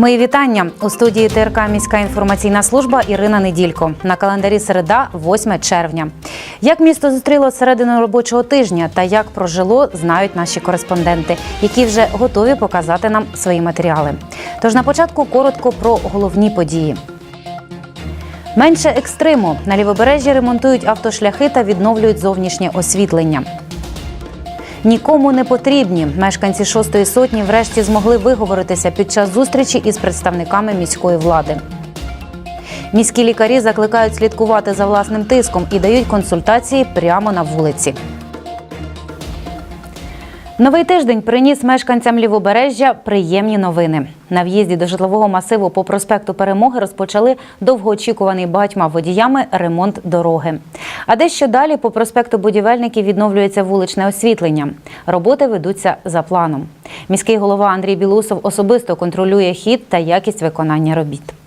Мої вітання у студії ТРК Міська інформаційна служба Ірина Неділько. На календарі середа, 8 червня. Як місто зустріло середину робочого тижня та як прожило, знають наші кореспонденти, які вже готові показати нам свої матеріали. Тож на початку коротко про головні події. Менше екстриму на лівобережжі ремонтують автошляхи та відновлюють зовнішнє освітлення. Нікому не потрібні. Мешканці шостої сотні врешті змогли виговоритися під час зустрічі із представниками міської влади. Міські лікарі закликають слідкувати за власним тиском і дають консультації прямо на вулиці. Новий тиждень приніс мешканцям лівобережжя приємні новини. На в'їзді до житлового масиву по проспекту Перемоги розпочали довгоочікуваний багатьма водіями ремонт дороги. А дещо далі по проспекту будівельників відновлюється вуличне освітлення. Роботи ведуться за планом. Міський голова Андрій Білусов особисто контролює хід та якість виконання робіт.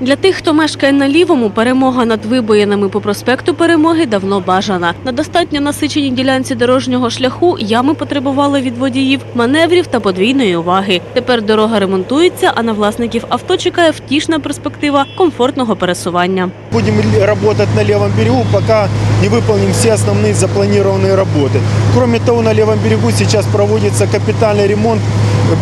Для тих, хто мешкає на лівому, перемога над вибоїнами по проспекту Перемоги давно бажана. На достатньо насиченій ділянці дорожнього шляху ями потребували від водіїв, маневрів та подвійної уваги. Тепер дорога ремонтується, а на власників авто чекає втішна перспектива комфортного пересування. Будем ли- работать на левом берегу, пока не выполним все основные запланированные работы. Кроме того, на левом берегу сейчас проводится капитальный ремонт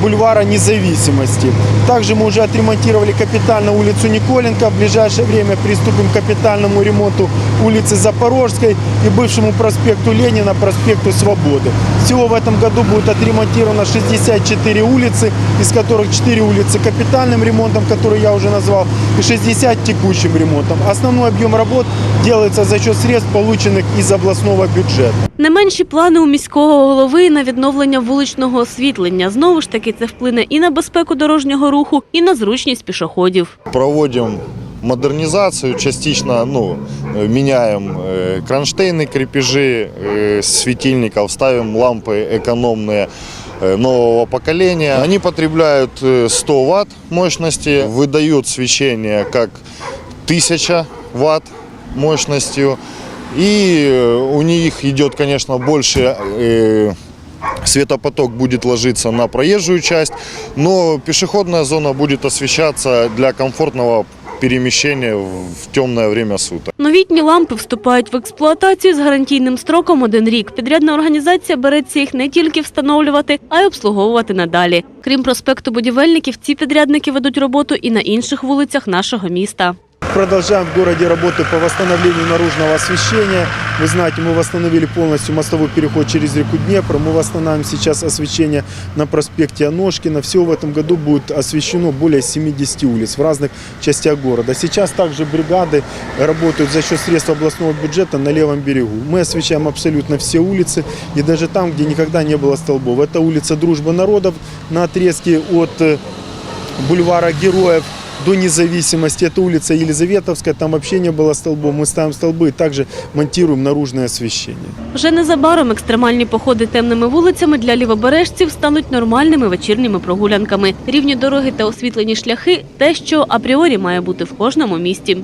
бульвара независимости. Также мы уже отремонтировали капитально улицу Николенко. В ближайшее время приступим к капитальному ремонту улицы Запорожской и бывшему проспекту Ленина, проспекту Свободы. Всего в этом году будет отремонтировано 64 улицы, из которых 4 улицы капитальным ремонтом, который я уже назвал, и 60 текущим ремонтом. Основной объем работ делается за счет средств, полученных из областного бюджета. Не менші плани у міського голови на відновлення вуличного освітлення. Знову ж таки, це вплине і на безпеку дорожнього руху, і на зручність пішоходів. проводим модернизацию, частично ну, э, меняем э, кронштейны, крепежи э, светильников, ставим лампы экономные э, нового поколения. Они потребляют э, 100 ватт мощности, выдают свечение как 1000 ватт мощностью. И э, у них идет, конечно, больше э, светопоток будет ложиться на проезжую часть, но пешеходная зона будет освещаться для комфортного перемещения в темное время суток. Новітні лампи вступають в експлуатацію з гарантійним строком один рік. Підрядна організація береться їх не тільки встановлювати, а й обслуговувати надалі. Крім проспекту будівельників, ці підрядники ведуть роботу і на інших вулицях нашого міста. Продолжаем в городе работы по восстановлению наружного освещения. Вы знаете, мы восстановили полностью мостовой переход через реку Днепр. Мы восстанавливаем сейчас освещение на проспекте Аношкина. Всего в этом году будет освещено более 70 улиц в разных частях города. Сейчас также бригады работают за счет средств областного бюджета на левом берегу. Мы освещаем абсолютно все улицы и даже там, где никогда не было столбов. Это улица Дружбы народов на отрезке от э, бульвара Героев до независимости. Это улица Елизаветовская, там вообще не было столбов. Мы ставим столбы и также монтируем наружное освещение. Вже незабаром екстремальні походи темними вулицями для лівобережців стануть нормальними вечірніми прогулянками. Рівні дороги та освітлені шляхи те, що апріорі має бути в кожному місті.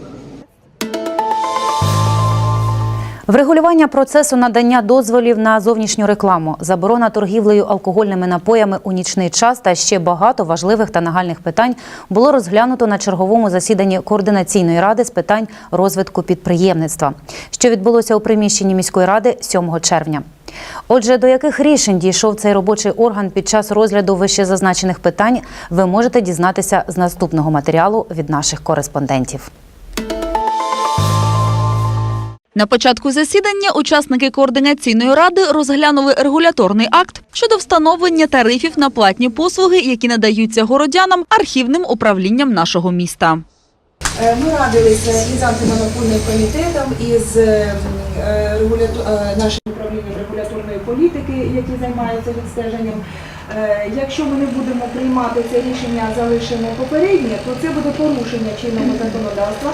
Врегулювання процесу надання дозволів на зовнішню рекламу, заборона торгівлею алкогольними напоями у нічний час та ще багато важливих та нагальних питань було розглянуто на черговому засіданні координаційної ради з питань розвитку підприємництва, що відбулося у приміщенні міської ради 7 червня. Отже, до яких рішень дійшов цей робочий орган під час розгляду вищезазначених питань, ви можете дізнатися з наступного матеріалу від наших кореспондентів. На початку засідання учасники координаційної ради розглянули регуляторний акт щодо встановлення тарифів на платні послуги, які надаються городянам архівним управлінням нашого міста. Е, Ми радилися із антимонопольним комітетом, із е, е, е, нашим управлінням регуляторної політики, які займаються відстеженням. Якщо ми не будемо приймати це рішення, залишимо попереднє, то це буде порушення чинного законодавства.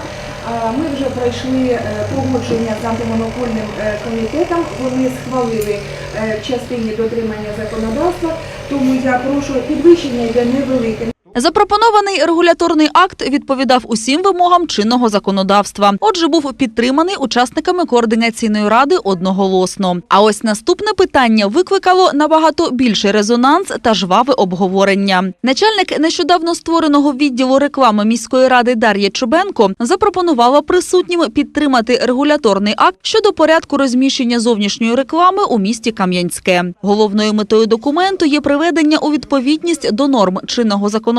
Ми вже пройшли е, погодження з антимонопольним е, комітетом. Вони схвалили е, в частині дотримання законодавства. Тому я прошу підвищення йде невелике. Запропонований регуляторний акт відповідав усім вимогам чинного законодавства. Отже, був підтриманий учасниками координаційної ради одноголосно. А ось наступне питання викликало набагато більший резонанс та жваве обговорення. Начальник нещодавно створеного відділу реклами міської ради Дар'я Чубенко запропонувала присутнім підтримати регуляторний акт щодо порядку розміщення зовнішньої реклами у місті Кам'янське. Головною метою документу є приведення у відповідність до норм чинного законодавства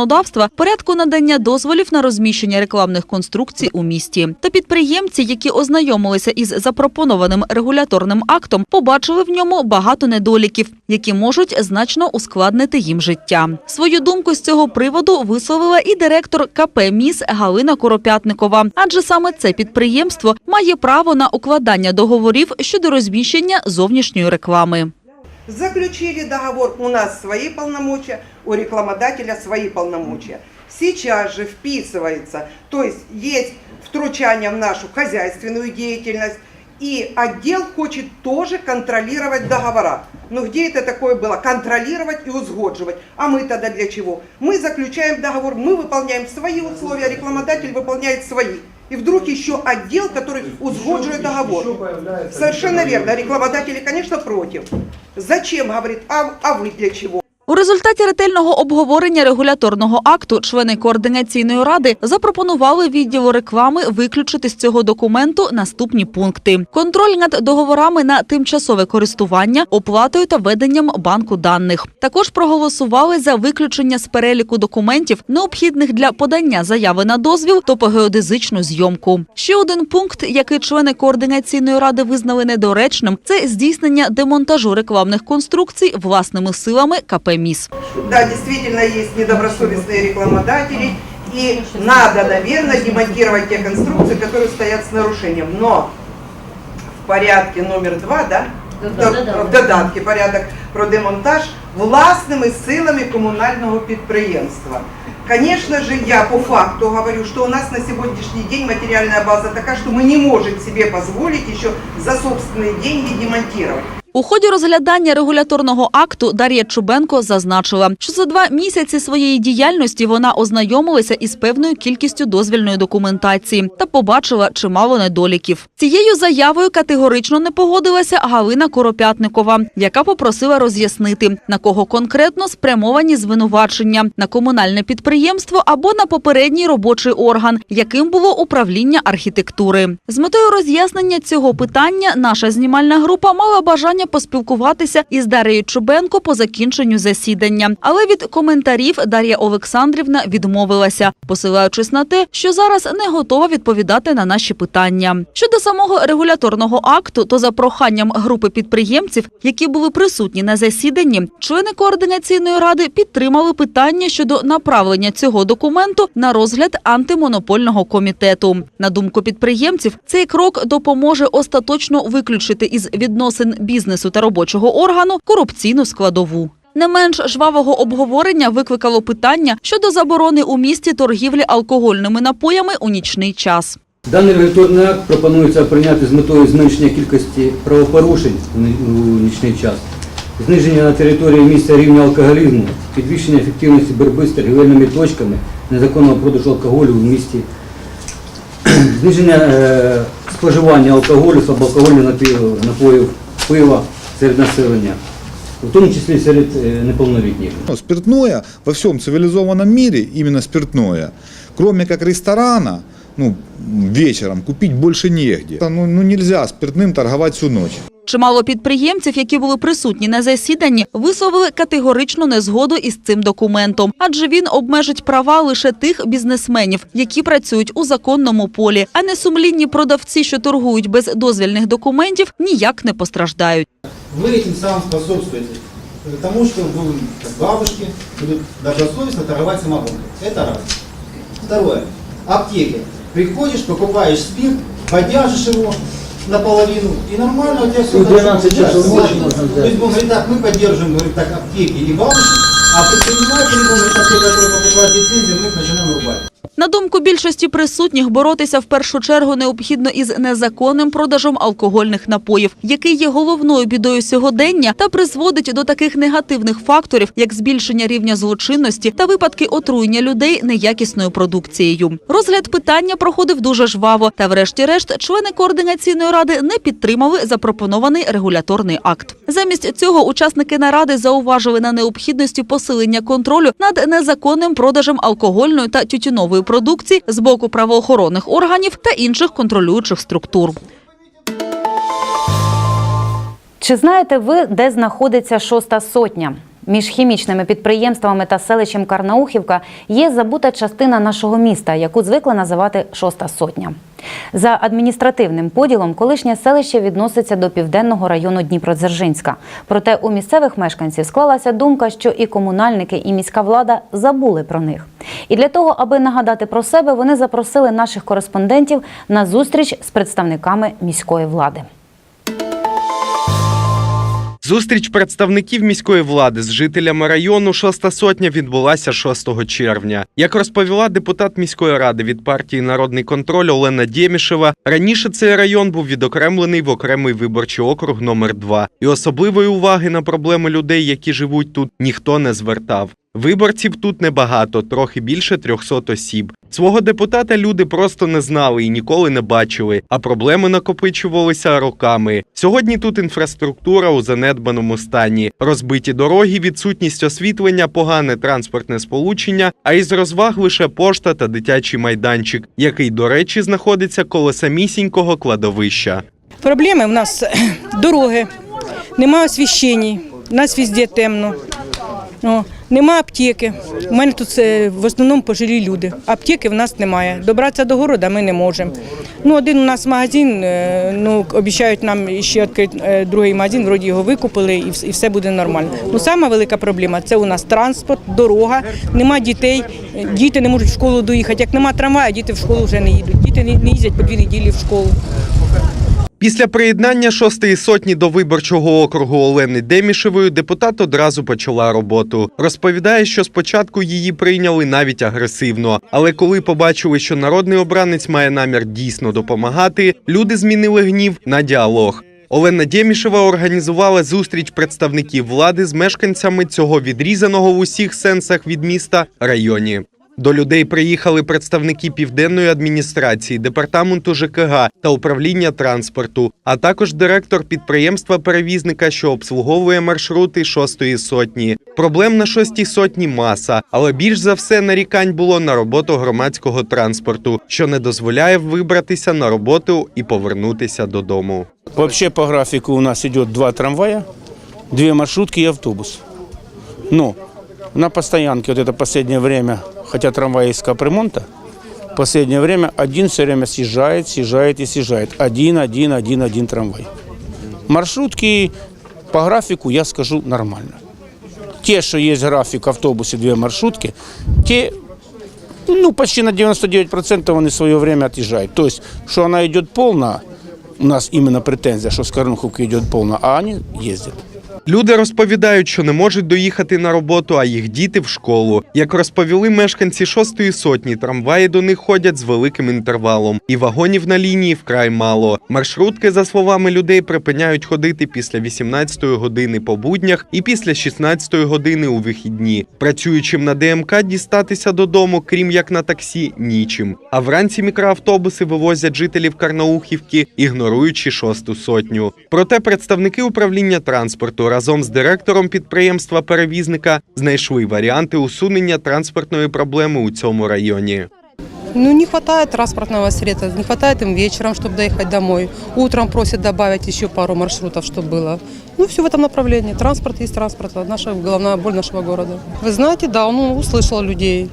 порядку надання дозволів на розміщення рекламних конструкцій у місті. Та підприємці, які ознайомилися із запропонованим регуляторним актом, побачили в ньому багато недоліків, які можуть значно ускладнити їм життя. Свою думку з цього приводу висловила і директор КП МІС Галина Коропятникова, адже саме це підприємство має право на укладання договорів щодо розміщення зовнішньої реклами. Заключили договор, у нас свои полномочия, у рекламодателя свои полномочия. Сейчас же вписывается, то есть есть втручание в нашу хозяйственную деятельность, и отдел хочет тоже контролировать договора. Но где это такое было? Контролировать и узгодживать. А мы тогда для чего? Мы заключаем договор, мы выполняем свои условия, рекламодатель выполняет свои. И вдруг еще отдел, который узгодживает договор. Совершенно верно. Рекламодатели, конечно, против. Зачем, говорит, а, а вы для чего? У результаті ретельного обговорення регуляторного акту члени координаційної ради запропонували відділу реклами виключити з цього документу наступні пункти: контроль над договорами на тимчасове користування, оплатою та веденням банку даних. Також проголосували за виключення з переліку документів, необхідних для подання заяви на дозвіл топогеодезичну зйомку. Ще один пункт, який члени координаційної ради визнали недоречним, це здійснення демонтажу рекламних конструкцій власними силами КП МІС. Да, действительно, есть недобросовестные рекламодатели, и надо, наверное, демонтировать те конструкции, которые стоят с нарушением. Но в порядке номер два, да? В- В додатке порядок про демонтаж власними силами комунального підприємства. Конечно же, я по факту говорю, что у нас на сегодняшний день материальная база такая, что мы не можем себе позволить еще за собственные деньги демонтировать. У ході розглядання регуляторного акту Дар'я Чубенко зазначила, що за два місяці своєї діяльності вона ознайомилася із певною кількістю дозвільної документації та побачила чимало недоліків. Цією заявою категорично не погодилася Галина Коропятникова, яка попросила роз'яснити, на кого конкретно спрямовані звинувачення на комунальне підприємство або на попередній робочий орган, яким було управління архітектури. З метою роз'яснення цього питання наша знімальна група мала бажання поспілкуватися із Дарією Чубенко по закінченню засідання, але від коментарів Дар'я Олександрівна відмовилася, посилаючись на те, що зараз не готова відповідати на наші питання. Щодо самого регуляторного акту, то за проханням групи підприємців, які були присутні на засіданні, члени координаційної ради підтримали питання щодо направлення цього документу на розгляд антимонопольного комітету. На думку підприємців, цей крок допоможе остаточно виключити із відносин бізнесу та робочого органу корупційну складову. Не менш жвавого обговорення викликало питання щодо заборони у місті торгівлі алкогольними напоями у нічний час. Даний регуляторний акт пропонується прийняти з метою зменшення кількості правопорушень у нічний час, зниження на території міста рівня алкоголізму, підвищення ефективності боротьби з торгівельними точками незаконного продажу алкоголю в місті, зниження е, споживання алкоголю, слабоалкогольних напоїв, пива серед населення, в тому числі серед е, неповнолітніх. Ну, Спиртное во всем цивилизованном мире, именно спиртное, кроме как ресторана, ну, вечером купить больше негде. Ну, ну нельзя спиртным торговать всю ночь. Чимало підприємців, які були присутні на засіданні, висловили категоричну незгоду із цим документом, адже він обмежить права лише тих бізнесменів, які працюють у законному полі, а не сумлінні продавці, що торгують без дозвільних документів, ніяк не постраждають. Вы этим самым способствуете тому, что вы, как бабушки, будут добросовестно торговать самогонкой. Это раз. Второе. Аптеки. Приходишь, покупаешь спирт, поддержишь его наполовину, и нормально у тебя все Ну, 12 часов ночи можно То взять. есть, он говорит, так, мы поддерживаем, говорит, так, аптеки и бабушки, а предприниматели, говорит, аптеки, которые покупают лицензию, мы их начинаем рубать. На думку більшості присутніх, боротися в першу чергу необхідно із незаконним продажем алкогольних напоїв, який є головною бідою сьогодення та призводить до таких негативних факторів, як збільшення рівня злочинності та випадки отруєння людей неякісною продукцією. Розгляд питання проходив дуже жваво, та, врешті-решт, члени координаційної ради не підтримали запропонований регуляторний акт. Замість цього учасники наради зауважили на необхідності посилення контролю над незаконним продажем алкогольної та тютюнової продукції з боку правоохоронних органів та інших контролюючих структур. Чи знаєте ви, де знаходиться шоста сотня? Між хімічними підприємствами та селищем Карнаухівка є забута частина нашого міста, яку звикли називати шоста сотня. За адміністративним поділом колишнє селище відноситься до південного району Дніпродзержинська. Проте у місцевих мешканців склалася думка, що і комунальники, і міська влада забули про них. І для того, аби нагадати про себе, вони запросили наших кореспондентів на зустріч з представниками міської влади. Зустріч представників міської влади з жителями району Шоста сотня відбулася 6 червня. Як розповіла депутат міської ради від партії Народний контроль Олена Дємішева, раніше цей район був відокремлений в окремий виборчий округ номер 2 і особливої уваги на проблеми людей, які живуть тут, ніхто не звертав. Виборців тут небагато, трохи більше 300 осіб. Свого депутата люди просто не знали і ніколи не бачили, а проблеми накопичувалися роками. Сьогодні тут інфраструктура у занедбаному стані, розбиті дороги, відсутність освітлення, погане транспортне сполучення, а із розваг лише пошта та дитячий майданчик, який, до речі, знаходиться коло самісінького кладовища. Проблеми в нас дороги, немає освіщень, у нас везде темно. О, нема аптеки. У мене тут е, в основному пожилі люди. Аптеки в нас немає. Добратися до города ми не можемо. Ну, один у нас магазин, е, ну, обіцяють нам ще відкрити е, другий магазин, вроді його викупили і все буде нормально. Ну, сама велика проблема це у нас транспорт, дорога, нема дітей, діти не можуть в школу доїхати. Як нема трамвая, діти в школу вже не їдуть. Діти не їздять по дві неділі в школу. Після приєднання шостої сотні до виборчого округу Олени Демішевої депутат одразу почала роботу. Розповідає, що спочатку її прийняли навіть агресивно, але коли побачили, що народний обранець має намір дійсно допомагати, люди змінили гнів на діалог. Олена Дємішева організувала зустріч представників влади з мешканцями цього відрізаного в усіх сенсах від міста районі. До людей приїхали представники південної адміністрації, департаменту ЖКГ та управління транспорту, а також директор підприємства перевізника, що обслуговує маршрути шостої сотні. Проблем на шостій сотні маса, але більш за все нарікань було на роботу громадського транспорту, що не дозволяє вибратися на роботу і повернутися додому. Вообще по графику у нас идет два трамвая, две маршрутки и автобус. Но на постоянке вот это последнее время, хотя трамвай из капремонта, последнее время один все время съезжает, съезжает и съезжает. Один, один, один, один трамвай. Маршрутки по графику, я скажу, нормально. Те, что есть график автобусы, две маршрутки, те ну, почти на 99% они в свое время отъезжают. То есть, что она идет полна, у нас именно претензия, что с Карнуховки идет полна, а они ездят. Люди розповідають, що не можуть доїхати на роботу, а їх діти в школу. Як розповіли мешканці шостої сотні, трамваї до них ходять з великим інтервалом, і вагонів на лінії вкрай мало. Маршрутки, за словами людей, припиняють ходити після 18-ї години по буднях і після 16-ї години у вихідні. Працюючим на ДМК дістатися додому, крім як на таксі, нічим. А вранці мікроавтобуси вивозять жителів Карнаухівки, ігноруючи шосту сотню. Проте представники управління транспорту разом з директором підприємства перевізника знайшли варіанти усунення транспортної проблеми у цьому районі. Ну, не хватает транспортного средства, не хватает им вечером, чтобы доехать домой. Утром просят добавить еще пару маршрутов, чтобы было. Ну, все в этом направлении. Транспорт есть транспорт, это наша головная боль нашего города. Вы знаете, да, он услышал людей.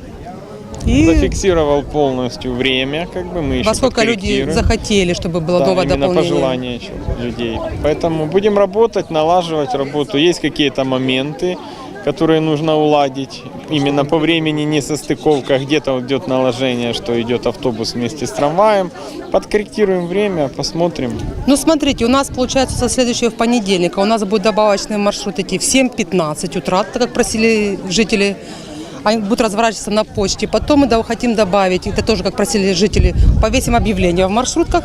И зафиксировал полностью время, как бы мы еще во сколько люди подкорректируем. захотели, чтобы было Да, новое именно пожелания чё- людей. Поэтому будем работать, налаживать работу. Есть какие-то моменты, которые нужно уладить. Именно по времени не состыковка, где-то идет наложение, что идет автобус вместе с трамваем. Подкорректируем время, посмотрим. Ну, смотрите, у нас получается со следующего в понедельника у нас будет добавочный маршрут идти в 7.15 утра, так как просили жители. они будут разворачиваться на почте. Потом мы да, хотим добавить, это тоже, как просили жители, повесим объявление в маршрутках.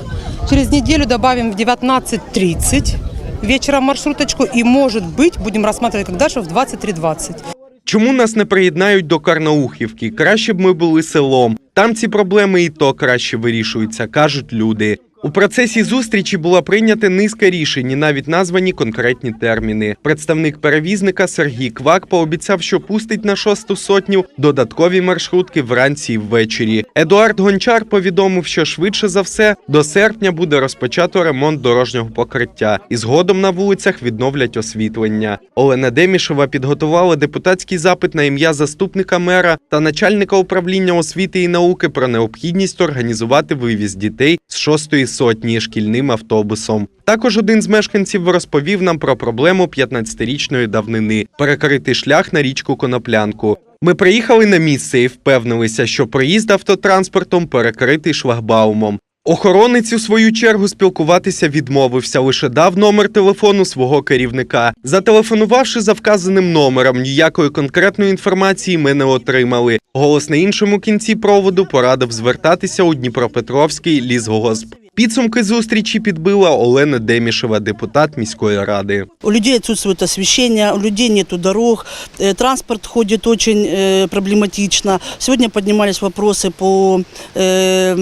Через неделю добавим в 19.30 вечером маршруточку. И, может быть, будем рассматривать как дальше в 23.20. Чому нас не приєднають до Карнаухівки? Краще б ми були селом. Там ці проблеми і то краще вирішуються, кажуть люди. У процесі зустрічі була прийнята низка рішень, і навіть названі конкретні терміни. Представник перевізника Сергій Квак пообіцяв, що пустить на шосту сотню додаткові маршрутки вранці і ввечері. Едуард Гончар повідомив, що швидше за все до серпня буде розпочато ремонт дорожнього покриття, і згодом на вулицях відновлять освітлення. Олена Демішева підготувала депутатський запит на ім'я заступника мера та начальника управління освіти і науки про необхідність організувати вивіз дітей з шостої сотні шкільним автобусом. Також один з мешканців розповів нам про проблему 15-річної давнини перекрити шлях на річку Коноплянку. Ми приїхали на місце і впевнилися, що проїзд автотранспортом перекритий шлагбаумом. Охоронець у свою чергу спілкуватися відмовився, лише дав номер телефону свого керівника. Зателефонувавши за вказаним номером, ніякої конкретної інформації ми не отримали. Голос на іншому кінці проводу порадив звертатися у Дніпропетровський лісгосп. Підсумки зустрічі підбила Олена Демішева, депутат міської ради. У людей отсутствует освещение, у людей нету дорог, э, транспорт ходит очень э, проблематично. Сегодня поднимались вопросы по э,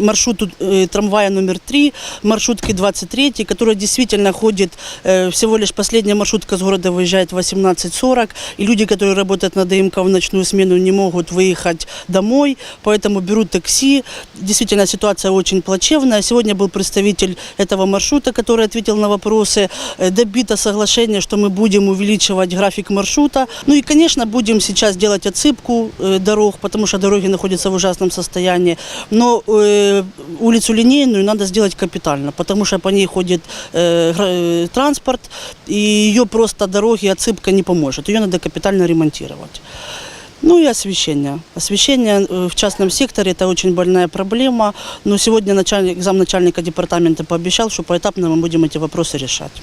маршруту э, трамвая номер 3, маршрутке 23, которая действительно ходит, э, всего лишь последняя маршрутка с города выезжает в 18.40, и люди, которые работают на ДМК в ночную смену, не могут выехать домой, поэтому берут такси. Действительно, ситуация очень плачевная. Сегодня был представитель этого маршрута, который ответил на вопросы. Э, Добито соглашение, что мы будем увеличивать график маршрута. Ну и, конечно, будем сейчас делать отсыпку э, дорог, потому что дороги находятся в ужасном состоянии. Но э, улицу линейную надо сделать капитально, потому что по ней ходит э, гра- э, транспорт, и ее просто дороги, отсыпка не поможет. Ее надо капитально ремонтировать. Ну и освещение. Освещение э, в частном секторе – это очень больная проблема. Но сегодня начальник, замначальника департамента пообещал, что поэтапно мы будем эти вопросы решать.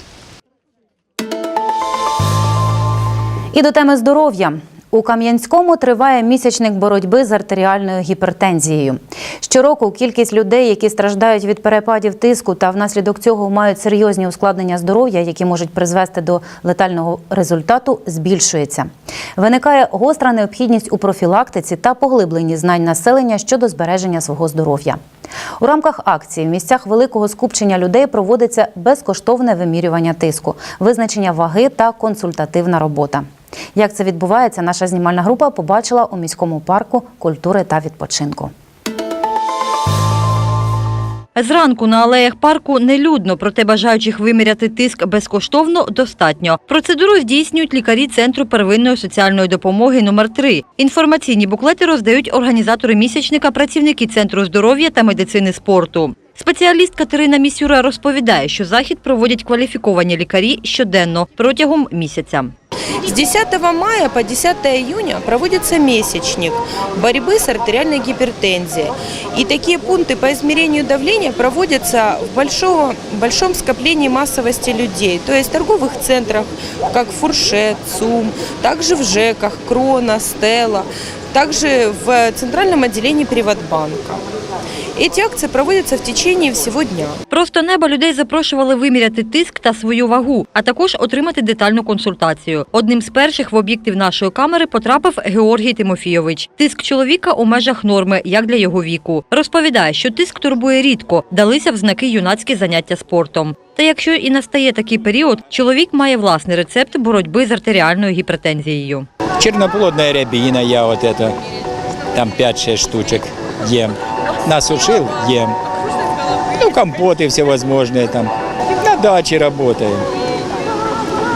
І до теми здоров'я. у Кам'янському триває місячник боротьби з артеріальною гіпертензією. Щороку кількість людей, які страждають від перепадів тиску та внаслідок цього мають серйозні ускладнення здоров'я, які можуть призвести до летального результату, збільшується. Виникає гостра необхідність у профілактиці та поглибленні знань населення щодо збереження свого здоров'я. У рамках акції в місцях великого скупчення людей проводиться безкоштовне вимірювання тиску, визначення ваги та консультативна робота. Як це відбувається, наша знімальна група побачила у міському парку культури та відпочинку. Зранку на алеях парку нелюдно, проте бажаючих виміряти тиск безкоштовно достатньо. Процедуру здійснюють лікарі Центру первинної соціальної допомоги номер 3 Інформаційні буклети роздають організатори місячника, працівники Центру здоров'я та медицини спорту. Спеціаліст Катерина Місюра розповідає, що захід проводять кваліфіковані лікарі щоденно протягом місяця. С 10 мая по 10 июня проводится месячник борьбы с артериальной гипертензией. И такие пункты по измерению давления проводятся в большом, большом скоплении массовости людей. То есть в торговых центрах, как Фуршет, ЦУМ, также в ЖЭКах, Крона, Стелла, также в центральном отделении Приватбанка. Эти акции проводятся в течение всего дня. Просто неба людей запрошували виміряти тиск та свою вагу, а також отримати детальну консультацію. Одним з перших в об'єктив нашої камери потрапив Георгій Тимофійович. Тиск чоловіка у межах норми, як для його віку. Розповідає, що тиск турбує рідко, далися в знаки юнацькі заняття спортом. Та якщо і настає такий період, чоловік має власний рецепт боротьби з артеріальною гіпертензією. Черноплодная рябина я вот это, там 5-6 штучек ем. Насушил, ем. Ну, компоты всевозможные там. На даче работаем.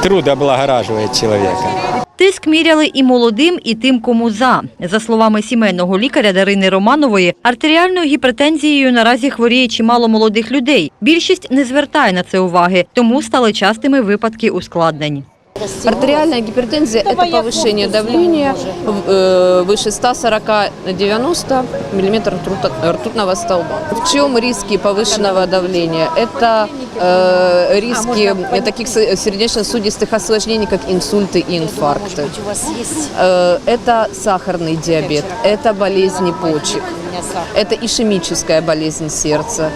Труд облагораживает человека. Тиск міряли і молодим, і тим, кому за. За словами сімейного лікаря Дарини Романової, артеріальною гіпертензією наразі хворіє чимало молодих людей. Більшість не звертає на це уваги, тому стали частими випадки ускладнень. Артериальная гипертензия – это повышение давления э, выше 140 на 90 мм ртутного столба. В чем риски повышенного давления? Это э, риски таких се- сердечно-сосудистых осложнений, как инсульты и инфаркты. Э, Это сахарный диабет, это болезни почек, это ишемическая болезнь сердца,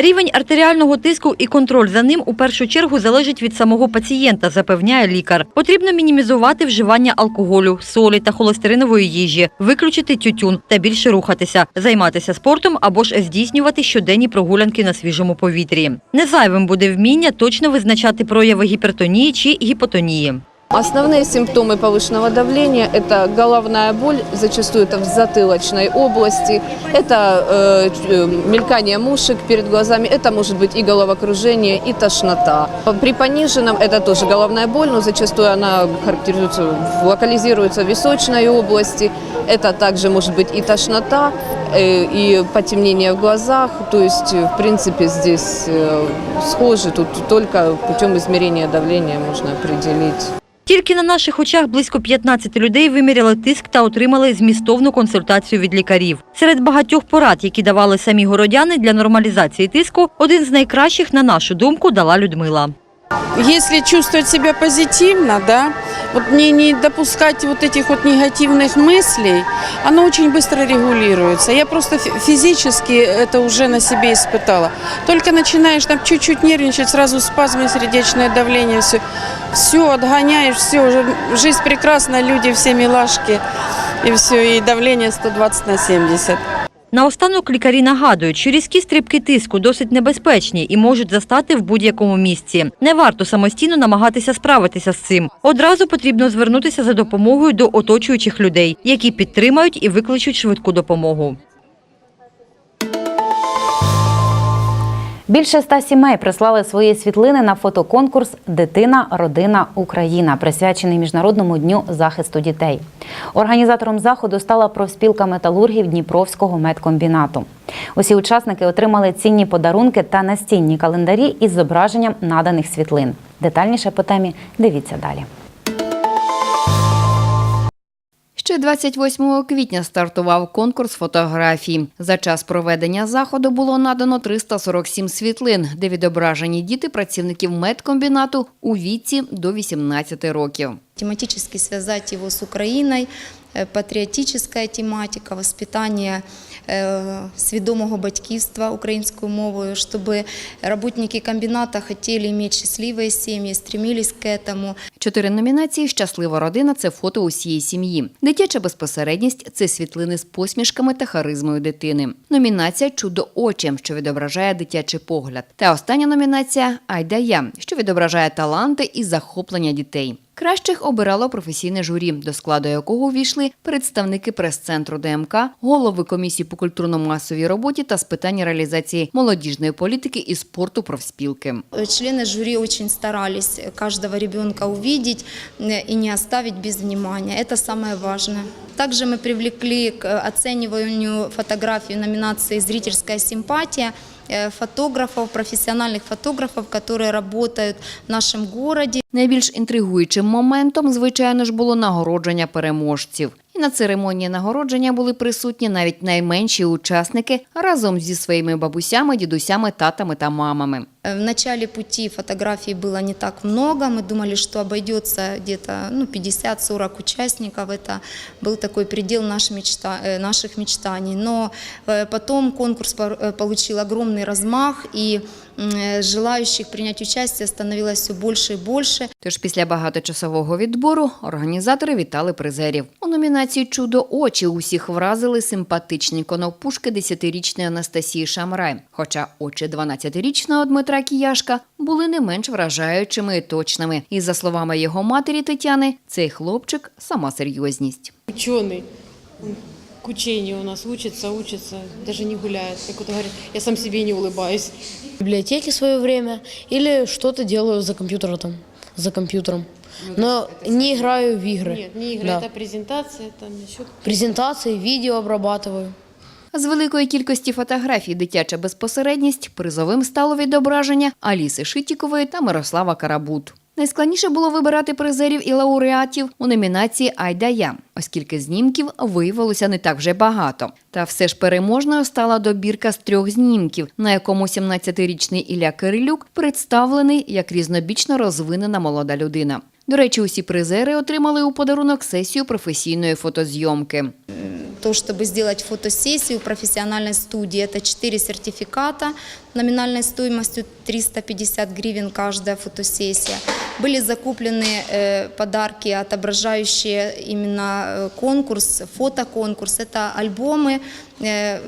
Рівень артеріального тиску і контроль за ним у першу чергу залежить від самого пацієнта, запевняє лікар. Потрібно мінімізувати вживання алкоголю, солі та холестеринової їжі, виключити тютюн та більше рухатися, займатися спортом або ж здійснювати щоденні прогулянки на свіжому повітрі. Незайвим буде вміння точно визначати прояви гіпертонії чи гіпотонії. Основные симптомы повышенного давления – это головная боль, зачастую это в затылочной области, это э, ч- э, мелькание мушек перед глазами, это может быть и головокружение, и тошнота. При пониженном это тоже головная боль, но зачастую она характеризуется, локализируется в височной области, это также может быть и тошнота, э, и потемнение в глазах, то есть, в принципе, здесь э, схожи, тут только путем измерения давления можно определить. Тільки на наших очах близько 15 людей виміряли тиск та отримали змістовну консультацію від лікарів. Серед багатьох порад, які давали самі городяни для нормалізації тиску, один з найкращих, на нашу думку, дала Людмила. Если чувствовать себя позитивно, да, вот не, не допускать вот этих вот негативных мыслей, оно очень быстро регулируется. Я просто фи- физически это уже на себе испытала. Только начинаешь там чуть-чуть нервничать, сразу спазмы, сердечное давление, все, все отгоняешь, все, уже жизнь прекрасна, люди все милашки, и все, и давление 120 на 70. Наостанок лікарі нагадують, що різкі стрибки тиску досить небезпечні і можуть застати в будь-якому місці. Не варто самостійно намагатися справитися з цим. Одразу потрібно звернутися за допомогою до оточуючих людей, які підтримають і викличуть швидку допомогу. Більше ста сімей прислали свої світлини на фотоконкурс Дитина, родина, Україна, присвячений Міжнародному дню захисту дітей. Організатором заходу стала профспілка металургів Дніпровського медкомбінату. Усі учасники отримали цінні подарунки та настінні календарі із зображенням наданих світлин. Детальніше по темі дивіться далі. Ще 28 квітня стартував конкурс фотографій. За час проведення заходу було надано 347 світлин, де відображені діти працівників медкомбінату у віці до 18 років. Тематично зв'язати його з Украиной, э, патріотична тематика, воспитання свідомого батьківства українською мовою, щоб работники комбіната хотіли мати щасливі сім'ї, стремились к этому. Чотири номінації Щаслива родина це фото усієї сім'ї. Дитяча безпосередність це світлини з посмішками та харизмою дитини. Номінація Чудо очі, що відображає дитячий погляд. Та остання номінація Айда я, що відображає таланти і захоплення дітей. Кращих обирало професійне журі, до складу якого увійшли представники прес-центру ДМК, голови комісії по культурно-масовій роботі та з питань реалізації молодіжної політики і спорту профспілки. Члены жюри очень старались каждого ребенка увидеть э, и не оставить без внимания. Это самое важное. Также мы привлекли к оцениванию фотографий в номинации «Зрительская симпатия» э, фотографов, профессиональных фотографов, которые работают в нашем городе. Найбільш інтригуючим моментом, звичайно ж, було нагородження переможців. І на церемонії нагородження були присутні навіть найменші учасники разом зі своїми бабусями, дідусями, татами та мамами. Э, В начале пути фотографий было не так много. Мы думали, что обойдется где-то ну, 50-40 участников. Это был такой предел наш мечта, э, наших мечтаний. Но э, потом конкурс пор- э, получил огромный размах, и м, э, желающих принять участие становилось все больше и больше. Тож після багаточасового відбору організатори вітали призерів. У номінації Чудо очі усіх вразили симпатичні конопушки 10-річної Анастасії Шамрай. Хоча очі 12-річного Дмитра Кіяшка були не менш вражаючими і точними. І за словами його матері Тетяни, цей хлопчик сама серйозність. Ученый Он К учению у нас учится, учится, даже не гуляет. Как вот говорит, я сам себе не улыбаюсь. В библиотеке свое время или что-то делаю за компьютером, там, за компьютером. Но не играю в игры. Нет, не игры, Да. это презентация, там еще Презентации, видео обрабатываю. З великої кількості фотографій дитяча безпосередність призовим стало відображення Аліси Шитікової та Мирослава Карабут. Найскладніше було вибирати призерів і лауреатів у номінації Айда я, оскільки знімків виявилося не так вже багато. Та все ж переможною стала добірка з трьох знімків, на якому 17-річний Ілля Кирилюк представлений як різнобічно розвинена молода людина. До речі, усі призери отримали у подарунок сесію професійної фотозйомки. То, чтобы сделать фотосессию в профессиональной студии, это 4 сертификата номинальной стоимостью 350 гривен каждая фотосессия. Были закуплены э, подарки, отображающие именно э, конкурс, фотоконкурс. Это альбомы, э,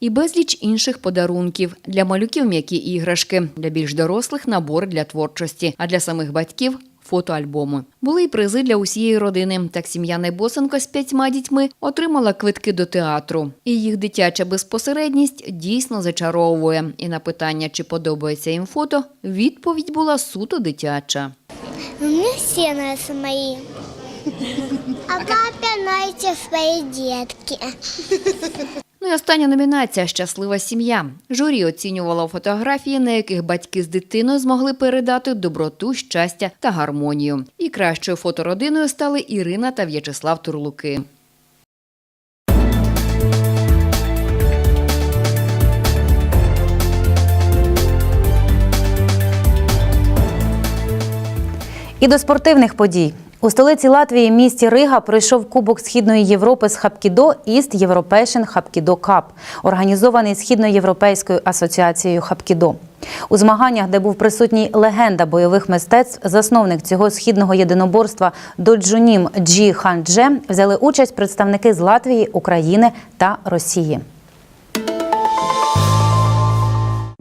І безліч інших подарунків для малюків м'які іграшки, для більш дорослих набори для творчості, а для самих батьків фотоальбоми. Були й призи для усієї родини. Так сім'я Найбосенко з п'ятьма дітьми отримала квитки до театру. І їх дитяча безпосередність дійсно зачаровує. І на питання, чи подобається їм фото, відповідь була суто дитяча. Мне все нравятся мои. А папе нравятся свои детки. Ну і остання номінація Щаслива сім'я. Журі оцінювало фотографії, на яких батьки з дитиною змогли передати доброту, щастя та гармонію. І кращою фотородиною стали Ірина та В'ячеслав Турлуки. І до спортивних подій. У столиці Латвії, місті Рига, пройшов Кубок Східної Європи з Хапкідо Іст Європейшн Хапкідо Кап, організований Східноєвропейською асоціацією Хапкідо. У змаганнях, де був присутній легенда бойових мистецтв, засновник цього східного єдиноборства Доджунім Джі Хандже, взяли участь представники з Латвії, України та Росії.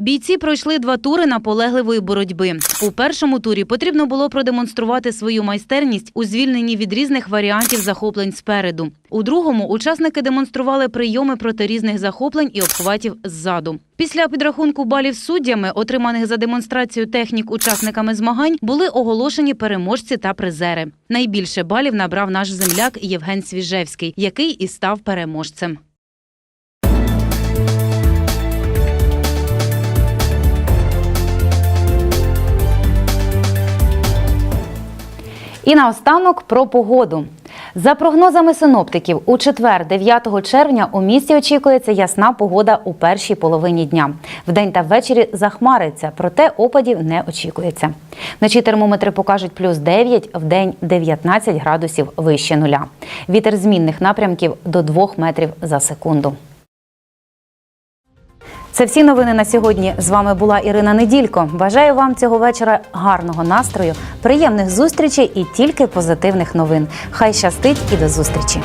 Бійці пройшли два тури наполегливої боротьби. У першому турі потрібно було продемонструвати свою майстерність у звільненні від різних варіантів захоплень спереду. У другому учасники демонстрували прийоми проти різних захоплень і обхватів ззаду. Після підрахунку балів суддями, отриманих за демонстрацію технік учасниками змагань, були оголошені переможці та призери. Найбільше балів набрав наш земляк Євген Свіжевський, який і став переможцем. І наостанок про погоду. За прогнозами синоптиків, у четвер, 9 червня, у місті очікується ясна погода у першій половині дня. Вдень та ввечері захмариться, проте опадів не очікується. Вночі термометри покажуть плюс 9, вдень 19 градусів вище нуля. Вітер змінних напрямків до 2 метрів за секунду. Це всі новини на сьогодні. З вами була Ірина Неділько. Бажаю вам цього вечора гарного настрою, приємних зустрічей і тільки позитивних новин. Хай щастить і до зустрічі!